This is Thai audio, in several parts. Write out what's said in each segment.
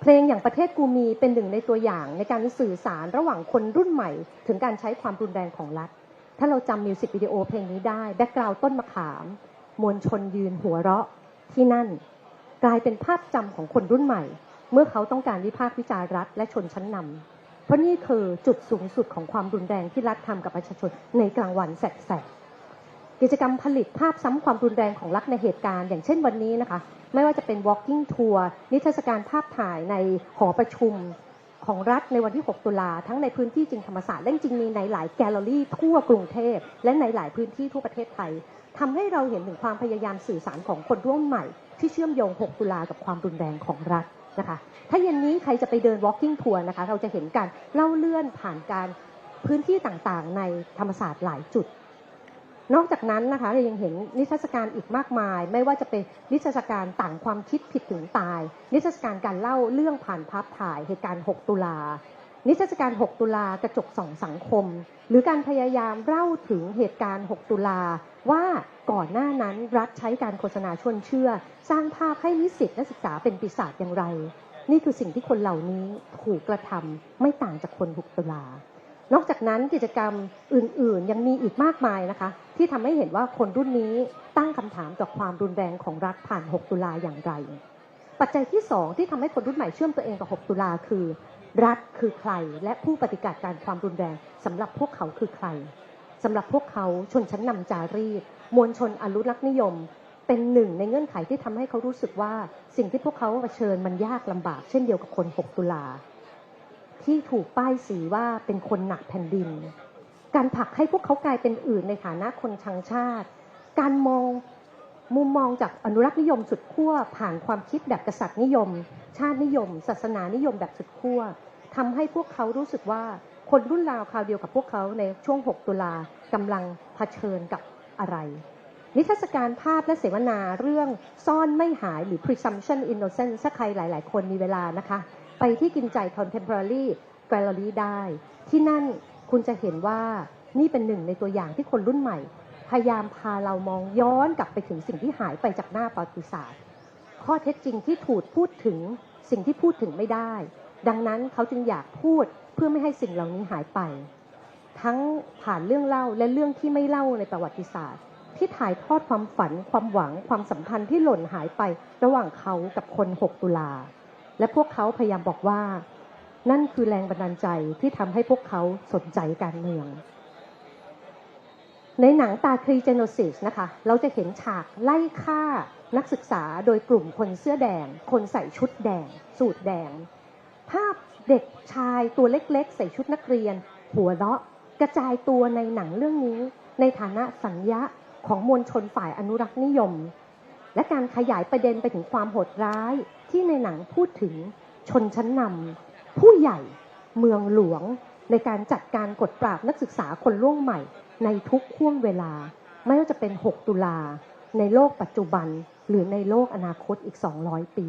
เพลงอย่างประเทศกูมีเป็นหนึ่งในตัวอย่างในการสื่อสารระหว่างคนรุ่นใหม่ ถึงการใช้ความรุนแรงของรัฐ ถ้าเราจำมิวสิกวิดีโอเพลงนี้ได้แบ็กกราวต้นมะขาม มวลชนยืนหัวเราะที่นั่น กลายเป็นภาพจำของคนรุ่นใหม่ เมื่อเขาต้องการวิพากษ์วิจารณ์รัฐและชนชั้นนำเพราะนี่คือจุดสูงสุดของความรุนแรงที่รัฐทำกับประชาชนในกลางวันแสกๆ กิจกรรมผลิตภาพซ้ำความรุนแรงของรัฐในเหตุการณ์ อย่างเช่นวันนี้นะคะ ไม่ว่าจะเป็น walking tour นิทรรศการภาพถ่ายในหอประชุมของรัฐในวันที่ 6 ตุลา ทั้งในพื้นที่จริงธรรมศาสตร์และจริงมีในหลายแกลเลอรี่ทั่วกรุงเทพ และในหลายพื้นที่ทั่วประเทศไทยทำให้เราเห็นถึงความพยายามสื่อสารของคนรุ่นใหม่ ที่เชื่อมโยง 6 ตุลากับความรุนแรงของรัฐนะคะ ถ้าเย็นนี้ใครจะไปเดิน walking tour นะคะ เราจะเห็นการเล่าเลื่อนผ่านการพื้นที่ต่างๆ ในธรรมศาสตร์หลายจุด นอกจากนั้นนะคะเรายังเห็นนิทรรศการอีกมากมาย ไม่ว่าจะเป็นนิทรรศการต่างความคิดผิดถึงตาย นิทรรศการการเล่าเรื่องผ่านภาพถ่ายเหตุการณ์ 6 ตุลา นิทรรศการ 6 ตุลากระจกสองสังคม หรือการพยายามเล่าถึงเหตุการณ์ 6 ตุลา ว่าก่อนหน้านั้นรัฐใช้การโฆษณาชวนเชื่อ สร้างภาพให้นิสิตนักศึกษาเป็นปีศาจอย่างไร นี่คือสิ่งที่คนเหล่านี้ถูกกระทำไม่ต่างจากคน 6 ตุลา นอกจากนั้นกิจกรรมอื่นๆ ยังมีอีกมากมายนะคะ ที่ทำให้เห็นว่าคนรุ่นนี้ตั้งคำถามต่อความรุนแรงของรัฐผ่าน 6 ตุลาอย่างไร ปัจจัยที่ 2 ที่ทำให้คนรุ่นใหม่เชื่อมตัวเองกับ 6 ตุลาคือ รัฐคือใคร และผู้ปฏิกัดการความรุนแรงสำหรับพวกเขาคือใครสำหรับพวกเขาชนชั้นนำจารีตมวลชนอนุรักษ์นิยม เป็นหนึ่งในเงื่อนไขที่ทำให้เขารู้สึกว่า สิ่งที่พวกเขาเผชิญมันยากลำบากเช่นเดียวกับคน 6 ตุลา ที่ถูกป้ายสีว่าเป็นคนหนักแผ่นดิน การผลักให้พวกเขากลายเป็นอื่นในฐานะคนชังชาติ การมองมุมมองจากอนุรักษ์นิยมสุดขั้วผ่านความคิดแบบกษัตริย์นิยม ชาตินิยม ศาสนานิยมแบบสุดขั้วทำให้พวกเขารู้สึกว่าคนรุ่นราวคราวเดียวกับพวกเขาในช่วง 6 ตุลากำลังเผชิญกับอะไร นิทรรศการภาพและเสวนาเรื่องซ่อนไม่หายหรือ presumption innocence ถ้าใครหลาย ๆ คนมีเวลานะคะ ไปที่กินใจ contemporary gallery ได้ ที่นั่นคุณจะเห็นว่านี่เป็นหนึ่งในตัวอย่างที่คนรุ่นใหม่ พยายามพาเรามองย้อนกลับไปถึงสิ่งที่หายไปจากหน้าประวัติศาสตร์ ข้อเท็จจริงที่ถูกพูดถึงสิ่งที่พูดถึงไม่ได้ ดังนั้นเขาจึงอยากพูดเพื่อไม่ให้สิ่งเหล่านี้หายไป ทั้งผ่านเรื่องเล่าและเรื่องที่ไม่เล่าในประวัติศาสตร์ ที่ถ่ายทอดความฝัน ความหวัง ความสัมพันธ์ที่หล่นหายไประหว่างเขากับคน 6 ตุลา และพวกเขาพยายามบอกว่า นั่นคือแรงบันดาลใจที่ทำให้พวกเขาสนใจการเมือง ในหนังตาครีเจโนซิสนะคะ เราจะเห็นฉากไล่ฆ่านักศึกษาโดยกลุ่มคนเสื้อแดง คนใส่ชุดแดง สูทแดง ภาพเด็กชายตัวเล็กๆ ใส่ชุดนักเรียน หัวเราะกระจายตัวในหนังเรื่องนี้ ในฐานะสัญญาของมวลชนฝ่ายอนุรักษ์นิยม และการขยายประเด็นไปถึงความโหดร้ายที่ในหนังพูดถึงชนชั้นนำผู้ใหญ่เมืองหลวง ในการจัดการกดปราบนักศึกษาคนล่วงใหม่ ในทุกห่วงเวลา ไม่ว่าจะเป็น 6 ตุลา ในโลกปัจจุบัน หรือในโลกอนาคตอีก 200 ปี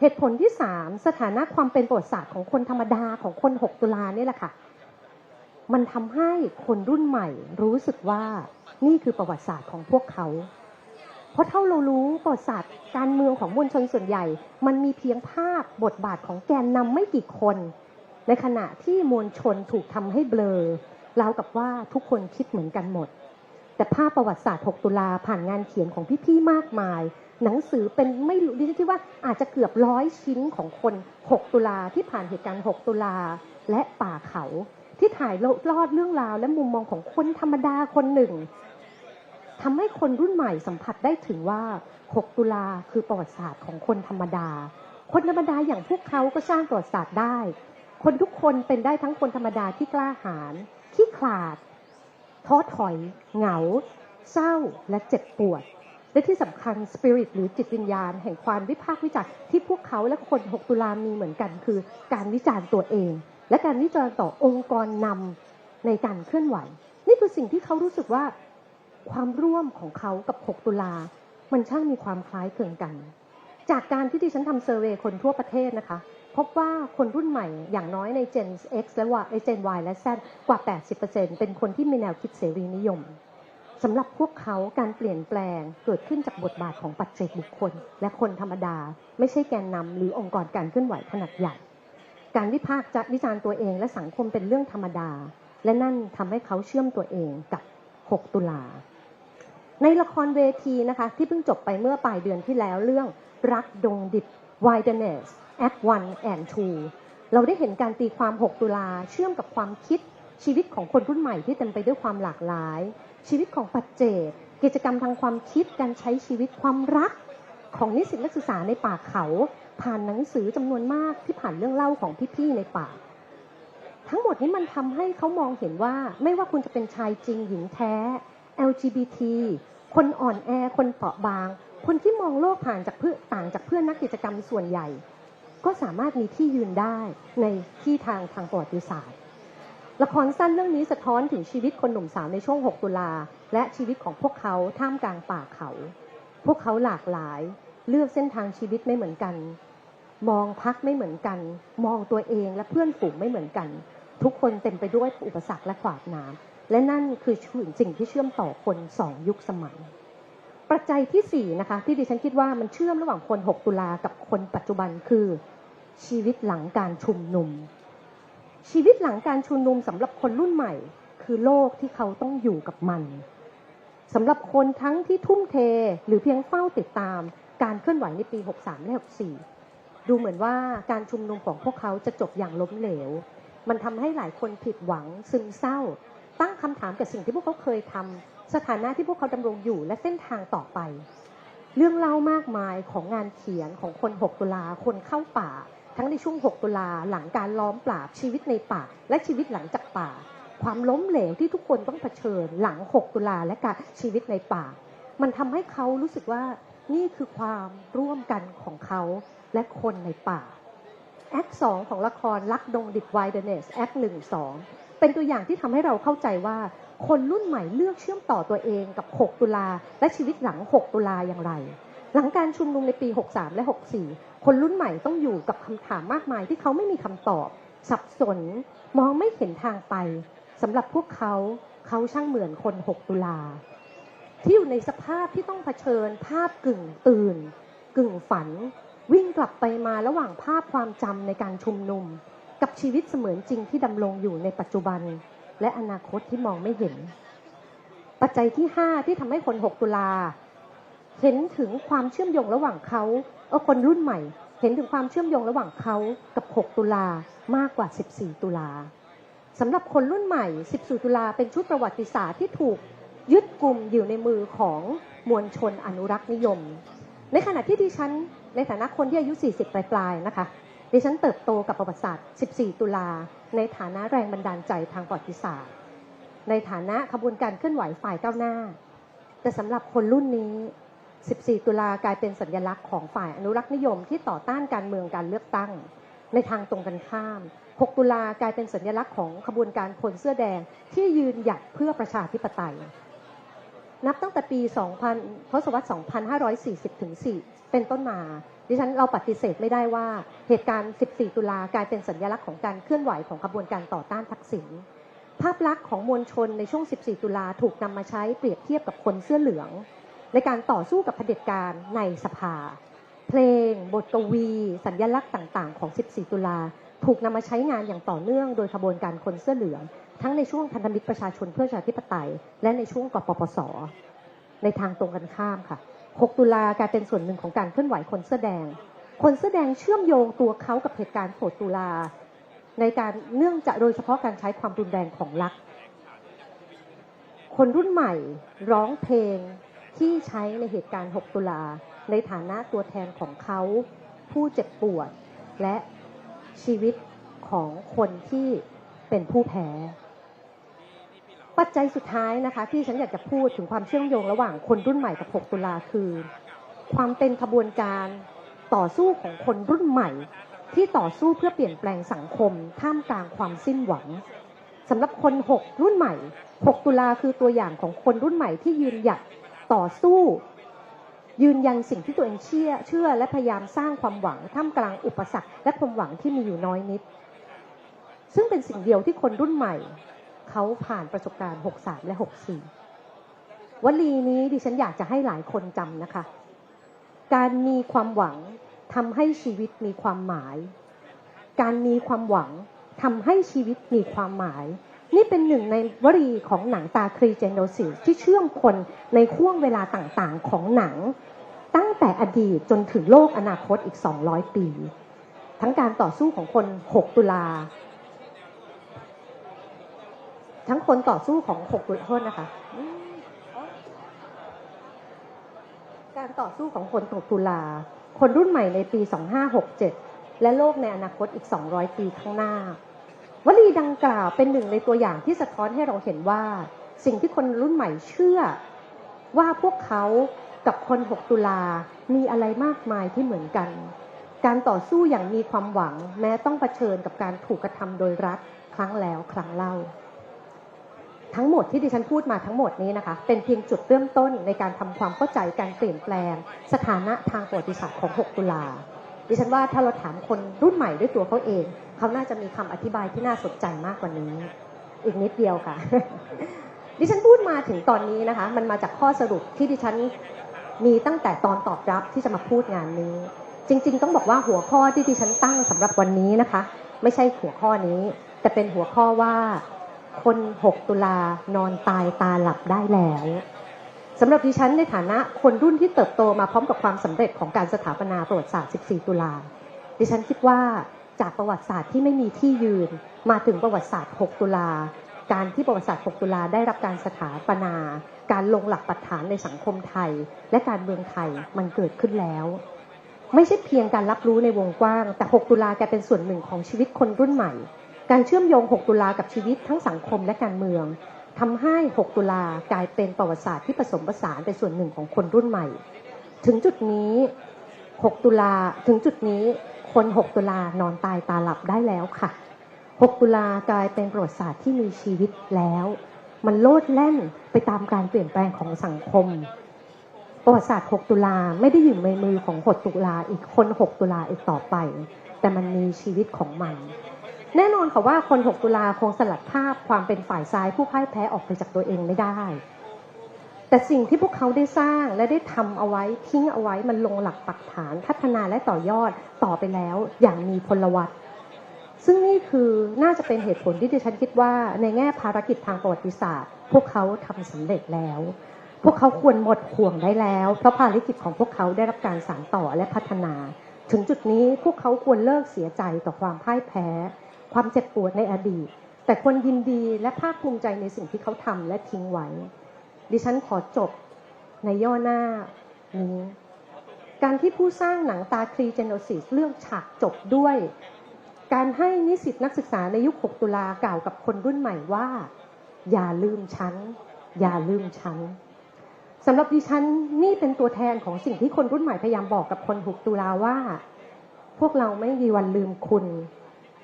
เหตุผลที่ 3 สถานะความเป็นประวัติศาสตร์ของคนธรรมดาของคน 6 ตุลาเนี่แหละค่ะมันทำให้คนรุ่นใหม่รู้สึกว่านี่คือประวัติศาสตร์ของพวกเขา เพราะเท่าเรารู้ประวัติศาสตร์การเมืองของมวลชนส่วนใหญ่ มันมีเพียงภาพบทบาทของแกนนำไม่กี่คน ในขณะที่มวลชนถูกทำให้เบลอราวกับว่าทุกคนคิดเหมือนกันหมด แต่ภาพประวัติศาสตร์ 6 ตุลาผ่านงานเขียนของพี่ๆมากมาย หนังสือเป็นไม่รู้ดิฉันคิดว่าอาจจะเกือบร้อยชิ้นของคน 6 ตุลาที่ผ่านเหตุการณ์ 6 ตุลาและป่าเขาที่ถ่ายลอดเรื่องราวและมุมมองของคนธรรมดาคนหนึ่ง ทำให้คนรุ่นใหม่สัมผัสได้ถึงว่า 6 ตุลาคือประวัติศาสตร์ของคนธรรมดา คนธรรมดาอย่างพวกเขาก็สร้างประวัติศาสตร์ได้ คนทุกคนเป็นได้ทั้งคนธรรมดาที่กล้าหาญขี้ขลาด ท้อถอย เหงา เศร้าและเจ็บปวด และที่สำคัญสปิริตหรือจิตวิญญาณ แห่งความวิพากษ์วิจารณ์ที่พวกเขาและคน 6 ตุลามีเหมือนกัน คือการวิจารณ์ตัวเอง และการวิจารณ์ต่อองค์กรนำในการเคลื่อนไหว นี่คือสิ่งที่เขารู้สึกว่า ความร่วมของเขากับ 6 ตุลา มันช่างมีความคล้ายคลึงกัน จากการที่ดิฉันทำเซอร์เวยคนทั่วประเทศนะคะ พบว่าคนรุ่นใหม่อย่างน้อยใน Gen X และว่า Gen Y และ Z กว่า 80%เป็นคนที่มีแนวคิดเสรีนิยมสำหรับพวกเขาการเปลี่ยนแปลงเกิดขึ้นจากบทบาทของปัจเจกบุคคล และคนธรรมดา ไม่ใช่แกนนำหรือองค์กรการเคลื่อนไหวขนาดใหญ่ การวิพากษ์จะวิจารณ์ตัวเองและสังคมเป็นเรื่องธรรมดา และนั่นทำให้เขาเชื่อมตัวเองกับ 6 ตุลา ในละครเวทีนะคะที่เพิ่งจบไปเมื่อปลายเดือนที่แล้วเรื่องรักดงดิบ Wilderness Act 1 and 2 เราได้เห็นการตีความ 6 ตุลาเชื่อมกับความคิดชีวิตของคนรุ่นใหม่ที่เต็มไปด้วยความหลากหลาย ชีวิตของปัจเจก กิจกรรมทางความคิดการใช้ชีวิตความรักของนิสิตนักศึกษาในป่าเขา ผ่านหนังสือจำนวนมากที่ผ่านเรื่องเล่าของพี่ๆในป่า ทั้งหมดนี้มันทำให้เขามองเห็นว่าไม่ว่าคุณจะเป็นชายจริงหญิงแท้ LGBT คนอ่อนแอ คนเปราะบาง คนที่มองโลกผ่านจากเพื่อต่างจากเพื่อนนักกิจกรรมส่วนใหญ่ ก็สามารถมีที่ยืนได้ในที่ทางทางประวัติศาสตร์ ละครสั้นเรื่องนี้สะท้อนถึงชีวิตคนหนุ่มสาวในช่วง 6 ตุลา และชีวิตของพวกเขาท่ามกลางป่าเขา พวกเขาหลากหลาย เลือกเส้นทางชีวิตไม่เหมือนกัน มองพักไม่เหมือนกัน มองตัวเองและเพื่อนฝูงไม่เหมือนกัน ทุกคนเต็มไปด้วยอุปสรรคและขวากหน้ำ และนั่นคือสิ่งที่เชื่อมต่อคนสองยุคสมัย ปัจจัยที่สี่นะคะ ที่ดิฉันคิดว่ามันเชื่อมระหว่างคน 6 ตุลากับคนปัจจุบันคือ ชีวิตหลังการชุมนุม ชีวิตหลังการชุมนุมสำหรับคนรุ่นใหม่ คือโลกที่เขาต้องอยู่กับมันสำหรับคนทั้งที่ทุ่มเทหรือเพียงเฝ้าติดตามการเคลื่อนไหวในปี 63 และ 64 ดูเหมือนว่าการชุมนุมของพวกเขาจะจบอย่างล้มเหลว มันทำให้หลายคนผิดหวังซึมเศร้า ตั้งคำถามกับสิ่งที่พวกเขาเคยทำสถานะที่พวกเขาดำรงอยู่และเส้นทางต่อไป เรื่องเล่ามากมายของงานเขียนของคน 6 ตุลาคนเข้าป่า ทั้งในช่วง 6 ตุลาหลังการล้อมปราบชีวิตในป่า และชีวิตหลังจากป่า ความล้มเหลวที่ทุกคนต้องเผชิญหลัง 6 ตุลาและการชีวิตในป่า มันทำให้เขารู้สึกว่านี่คือความร่วมกันของเขาและคนในป่า แอคสองของละครรักดงดิบไวเดเนสแอคหนึ่งสองเป็นตัวอย่างที่ทำให้เราเข้าใจว่าคนรุ่นใหม่เลือกเชื่อมต่อตัวเองกับ 6 ตุลา และชีวิตหลัง 6 ตุลาอย่างไร หลังการชุมนุมในปี 63 และ 64 คนรุ่นใหม่ต้องอยู่กับคำถามมากมายที่เขาไม่มีคำตอบ สับสน มองไม่เห็นทางไปสำหรับพวกเขาเขาช่างเหมือนคน 6 ตุลา ที่อยู่ในสภาพที่ต้องเผชิญภาพกึ่งตื่น กึ่งฝัน วิ่งกลับไปมาระหว่างภาพความจำในการชุมนุม กับชีวิตเสมือนจริงที่ดำรงอยู่ในปัจจุบัน และอนาคตที่มองไม่เห็น ปัจจัยที่ 5 ที่ทำให้คน 6 ตุลา เห็นถึงความเชื่อมโยงระหว่างเขาเออคนรุ่นใหม่ เห็นถึงความเชื่อมโยงระหว่างเขากับ 6 ตุลามากกว่า 14 ตุลาสำหรับคนรุ่นใหม่ 14 ตุลาเป็นชุดประวัติศาสตร์ที่ถูกยึดกลุ่มอยู่ในมือของมวลชนอนุรักษ์นิยม ในขณะที่ดิฉันในฐานะคนที่อายุ 40 ปลายๆนะคะ ดิฉันเติบโตกับประวัติศาสตร์ 14 ตุลา ในฐานะแรงบันดาลใจทางประวัติศาสตร์ ในฐานะขบวนการเคลื่อนไหวฝ่ายก้าวหน้า แต่สำหรับคนรุ่นนี้ 14 ตุลากลายเป็นสัญลักษณ์ของฝ่ายอนุรักษ์นิยมที่ต่อต้านการเมืองการเลือกตั้ง ในทางตรงกันข้าม 6 ตุลากลายเป็นสัญลักษณ์ของขบวนการคนเสื้อแดงที่ยืนหยัดเพื่อประชาธิปไตย นับตั้งแต่ปี 2000 ทศวรรษ 2540 ถึง 4 เป็นต้นมา ดิฉันเราปฏิเสธไม่ได้ว่าเหตุการณ์ 14 ตุลากลายเป็นสัญลักษณ์ของการเคลื่อนไหวของขบวนการต่อต้านทักษิณ ภาพลักษณ์ของมวลชนในช่วง 14 ตุลาถูกนำมาใช้เปรียบเทียบกับคนเสื้อเหลือง ในการต่อสู้กับเผด็จการในสภา เพลง บทกวี สัญลักษณ์ต่าง ๆ ของ 14 ตุลา ถูกนำมาใช้งานอย่างต่อเนื่องโดยขบวนการคนเสื้อเหลือง ทั้งในช่วงพันธมิตรประชาชนเพื่อประชาธิปไตย และในช่วงกปปส ในทางตรงกันข้ามค่ะ 6 ตุลากลายเป็นส่วนหนึ่งของการเคลื่อนไหวคนเสื้อแดง คนเสื้อแดงเชื่อมโยงตัวเขากับเหตุการณ์6ตุลา ในการเนื่องจากโดยเฉพาะการใช้ความรุนแรงของรัฐคนรุ่นใหม่ร้องเพลงที่ใช้ในเหตุการณ์ 6 ตุลา ในฐานะตัวแทนของเขา ผู้เจ็บปวดและ ชีวิตของคนที่เป็นผู้แพ้ ปัจจัยสุดท้ายนะคะ ที่ฉันอยากจะพูดถึงความเชื่อมโยงระหว่างคนรุ่นใหม่กับ 6 ตุลาคือ ความเป็นขบวนการต่อสู้ของคนรุ่นใหม่ ที่ต่อสู้เพื่อเปลี่ยนแปลงสังคม ท่ามกลางความสิ้นหวังสำหรับคน 6 รุ่นใหม่ 6 ตุลาคือตัวอย่างของคนรุ่นใหม่ที่ยืนหยัดต่อสู้ ยืนยันสิ่งที่ตัวเองเชื่อเชื่อและพยายามสร้างความหวังท่ามกลางอุปสรรค และความหวังที่มีอยู่น้อยนิด ซึ่งเป็นสิ่งเดียวที่คนรุ่นใหม่ เขาผ่านประสบการณ์ 63 และ 64 วลีนี้ดิฉันอยากจะให้หลายคนจำนะคะ การมีความหวังทำให้ชีวิตมีความหมาย การมีความหวังทำให้ชีวิตมีความหมาย นี่เป็นหนึ่งในวลีของหนังตาครีเจนโนซิสที่เชื่อมคนในห่วงเวลาต่างๆของหนัง ตั้งแต่อดีตจนถึงโลกอนาคตอีก 200 ปี ทั้งการต่อสู้ของคน 6 ตุลา ทั้งคนต่อสู้ของ 6 ตุลาโทษนะคะ การต่อสู้ของคน6ตุลา คนรุ่นใหม่ในปี 2567 และโลกในอนาคตอีก 200 ปีข้างหน้า วลีดังกล่าวเป็นหนึ่งในตัวอย่างที่สะท้อนให้เราเห็นว่า สิ่งที่คนรุ่นใหม่เชื่อ ว่าพวกเขากับคน 6 ตุลา มีอะไรมากมายที่เหมือนกัน การต่อสู้อย่างมีความหวังแม้ต้องเผชิญกับการถูกกระทำโดยรัฐครั้งแล้วครั้งเล่า ทั้งหมดที่ดิฉันพูดมาทั้งหมดนี้นะคะ เป็นเพียงจุดเริ่มต้นในการทำความเข้าใจการเปลี่ยนแปลง สถานะทางประวัติศาสตร์ของ 6 ตุลา ดิฉันว่าถ้าเราถามคนรุ่นใหม่ด้วยตัวเขาเอง เขาน่าจะมีคำอธิบายที่น่าสนใจมากกว่านี้ อีกนิดเดียวค่ะ ดิฉันพูดมาถึงตอนนี้นะคะ มันมาจากข้อสรุปที่ดิฉันมีตั้งแต่ตอนตอบรับที่จะมาพูดงานนี้ จริง ๆ ต้องบอกว่าหัวข้อที่ดิฉันตั้งสำหรับวันนี้นะคะ ไม่ใช่หัวข้อนี้ แต่เป็นหัวข้อว่า คน 6 ตุลานอนตายตาหลับได้แล้ว สำหรับดิฉันในฐานะคนรุ่นที่เติบโตมาพร้อมกับความสำเร็จของการสถาปนาประวัติศาสตร์ 14 ตุลา ดิฉันคิดว่าจากประวัติศาสตร์ที่ไม่มีที่ยืน มาถึงประวัติศาสตร์ 6 ตุลา การที่ประวัติศาสตร์ 6 ตุลาได้รับการสถาปนา การลงหลักปักฐานในสังคมไทย และการเมืองไทยมันเกิดขึ้นแล้ว ไม่ใช่เพียงการรับรู้ในวงกว้าง แต่ 6 ตุลากลายเป็นส่วนหนึ่งของชีวิตคนรุ่นใหม่ การเชื่อมโยง 6 ตุลากับชีวิตทั้งสังคมและการเมือง ทำให้ 6 ตุลากลายเป็นประวัติศาสตร์ที่ผสมผสานเป็นส่วนหนึ่งของคนรุ่นใหม่ ถึงจุดนี้ 6 ตุลาถึงจุดนี้คน 6 ตุลานอนตายตาหลับได้แล้วค่ะ 6 ตุลากลายเป็นประวัติศาสตร์ที่มีชีวิตแล้ว มันโลดแล่นไปตามการเปลี่ยนแปลงของสังคม ประวัติศาสตร์ 6 ตุลาไม่ได้อยู่ในมือของ 6 ตุลาอีกคน 6 ตุลาอีกต่อไป แต่มันมีชีวิตของมัน แน่นอนค่ะว่าคน 6 ตุลาคงสลัดภาพความเป็นฝ่ายซ้ายผู้พ่ายแพ้ออกไปจากตัวเองไม่ได้ แต่สิ่งที่พวกเขาได้สร้างและได้ทำเอาไว้ทิ้งเอาไว้มันลงหลักปักฐานพัฒนาและต่อยอดต่อไปแล้วอย่างมีพลวัตซึ่งนี่คือน่าจะเป็นเหตุผลที่ดิฉันคิดว่า ในแง่ภารกิจทางประวัติศาสตร์ พวกเขาทำสำเร็จแล้ว พวกเขาควรหมดห่วงได้แล้ว เพราะภารกิจของพวกเขาได้รับการสานต่อและพัฒนา ถึงจุดนี้พวกเขาควรเลิกเสียใจต่อความพ่ายแพ้ ความเจ็บปวดในอดีต แต่ควรยินดีและภาคภูมิใจในสิ่งที่เขาทำและทิ้งไว้ ดิฉันขอจบในย่อหน้านี้การที่ผู้สร้างหนังตาครีเจโนซิสเลือกฉากจบด้วย การให้นิสิตนักศึกษาในยุค 6 ตุลากล่าวกับคนรุ่นใหม่ว่า อย่าลืมฉัน อย่าลืมฉันสำหรับดิฉันนี่เป็นตัวแทนของสิ่งที่คนรุ่นใหม่พยายามบอกกับคน 6 ตุลาว่า พวกเราไม่มีวันลืมคุณ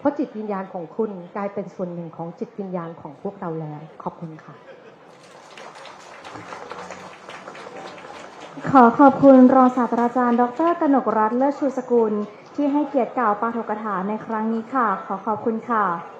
เพราะจิตวิญญาณของคุณกลายเป็นส่วนหนึ่งของจิตวิญญาณของพวกเราแล้ว ขอบคุณค่ะ ขอขอบคุณรองศาสตราจารย์ ดรกนกรัตน์เลิศชูสกุล ที่ให้เกียรติกล่าวปาฐกถาในครั้งนี้ค่ะ ขอขอบคุณค่ะ